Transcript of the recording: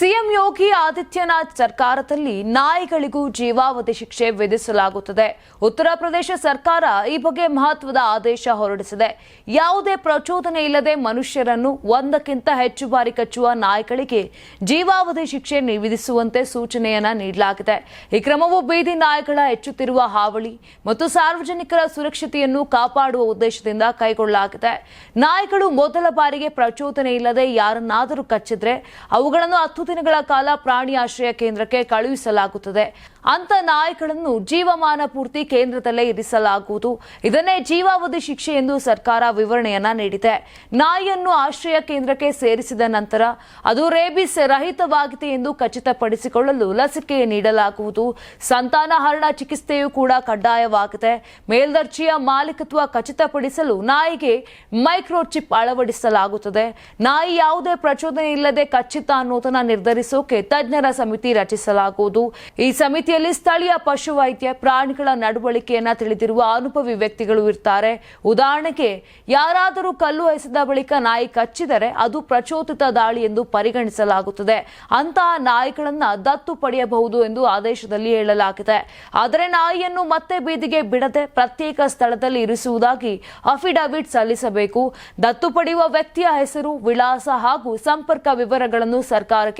CM Yogi Adityanath ಸರ್ಕಾರದಲ್ಲಿ ನಾಯಿಗಳಿಗೂ ಜೀವಾವಧಿ ಶಿಕ್ಷೆ ವಿಧಿಸಲಾಗುತ್ತದೆ. ಉತ್ತರ ಪ್ರದೇಶ ಸರ್ಕಾರ ಈ ಬಗ್ಗೆ ಮಹತ್ವದ ಆದೇಶ ಹೊರಡಿಸಿದೆ. ಯಾವುದೇ ಪ್ರಚೋದನೆ ಇಲ್ಲದೆ ಮನುಷ್ಯರನ್ನು ಒಂದಕ್ಕಿಂತ ಹೆಚ್ಚು ಬಾರಿ ಕಚ್ಚುವ ನಾಯಿಗಳಿಗೆ ಜೀವಾವಧಿ ಶಿಕ್ಷೆ ವಿಧಿಸುವಂತೆ ಸೂಚನೆಯನ್ನ ನೀಡಲಾಗಿದೆ. ಈ ಕ್ರಮವು ಬೀದಿ ನಾಯಿಗಳ ಹೆಚ್ಚುತ್ತಿರುವ ಹಾವಳಿ ಮತ್ತು ಸಾರ್ವಜನಿಕರ ಸುರಕ್ಷತೆಯನ್ನು ಕಾಪಾಡುವ ಉದ್ದೇಶದಿಂದ ಕೈಗೊಳ್ಳಲಾಗಿದೆ. ನಾಯಿಗಳು ಮೊದಲ ಬಾರಿಗೆ ಪ್ರಚೋದನೆ ಇಲ್ಲದೆ ಯಾರನ್ನಾದರೂ ಕಚ್ಚಿದ್ರೆ ಅವುಗಳನ್ನು ಹತ್ತು ದಿನಗಳ ಕಾಲ ಪ್ರಾಣಿ ಆಶ್ರಯ ಕೇಂದ್ರಕ್ಕೆ ಕಳುಹಿಸಲಾಗುತ್ತದೆ. ಅಂತ ನಾಯಿಗಳನ್ನು ಜೀವಮಾನ ಪೂರ್ತಿ ಕೇಂದ್ರದಲ್ಲೇ ಇರಿಸಲಾಗುವುದು. ಇದನ್ನೇ ಜೀವಾವಧಿ ಶಿಕ್ಷೆ ಎಂದು ಸರ್ಕಾರ ವಿವರಣೆಯನ್ನ ನೀಡಿದೆ. ನಾಯಿಯನ್ನು ಆಶ್ರಯ ಕೇಂದ್ರಕ್ಕೆ ಸೇರಿಸಿದ ನಂತರ ಅದು ರೇಬಿಸ್ ರಹಿತವಾಗಿದೆ ಎಂದು ಖಚಿತಪಡಿಸಿಕೊಳ್ಳಲು ಲಸಿಕೆ ನೀಡಲಾಗುವುದು. ಸಂತಾನಹರಣ ಚಿಕಿತ್ಸೆಯೂ ಕೂಡ ಕಡ್ಡಾಯವಾಗಿದೆ. ಮೇಲ್ದರ್ಜೆಯ ಮಾಲೀಕತ್ವ ಖಚಿತಪಡಿಸಲು ನಾಯಿಗೆ ಮೈಕ್ರೋಚಿಪ್ ಅಳವಡಿಸಲಾಗುತ್ತದೆ. ನಾಯಿ ಯಾವುದೇ ಪ್ರಚೋದನೆ ಇಲ್ಲದೆ ಖಚಿತ ಅನ್ನೋದನ್ನ ನಿರ್ಧರಿಸೋಕೆ ತಜ್ಞರ ಸಮಿತಿ ರಚಿಸಲಾಗುವುದು. ಈ ಸಮಿತಿಯಲ್ಲಿ ಸ್ಥಳೀಯ ಪಶುವೈದ್ಯ ಪ್ರಾಣಿಗಳ ನಡವಳಿಕೆಯನ್ನ ತಿಳಿದಿರುವ ಅನುಭವಿ ವ್ಯಕ್ತಿಗಳು ಇರ್ತಾರೆ. ಉದಾಹರಣೆಗೆ, ಯಾರಾದರೂ ಕಲ್ಲು ಎಸೆದ ಬಳಿಕ ನಾಯಿ ಕಚ್ಚಿದರೆ ಅದು ಪ್ರಚೋದಿತ ದಾಳಿ ಎಂದು ಪರಿಗಣಿಸಲಾಗುತ್ತದೆ. ಅಂತಹ ನಾಯಿಗಳನ್ನ ದತ್ತು ಪಡೆಯಬಹುದು ಎಂದು ಆದೇಶದಲ್ಲಿ ಹೇಳಲಾಗಿದೆ. ಆದರೆ ನಾಯಿಯನ್ನು ಮತ್ತೆ ಬೀದಿಗೆ ಬಿಡದೆ ಪ್ರತ್ಯೇಕ ಸ್ಥಳದಲ್ಲಿ ಇರಿಸುವುದಾಗಿ ಅಫಿಡವಿಟ್ ಸಲ್ಲಿಸಬೇಕು. ದತ್ತು ಪಡೆಯುವ ವ್ಯಕ್ತಿಯ ಹೆಸರು, ವಿಳಾಸ ಹಾಗೂ ಸಂಪರ್ಕ ವಿವರಗಳನ್ನು ಸರ್ಕಾರಕ್ಕೆ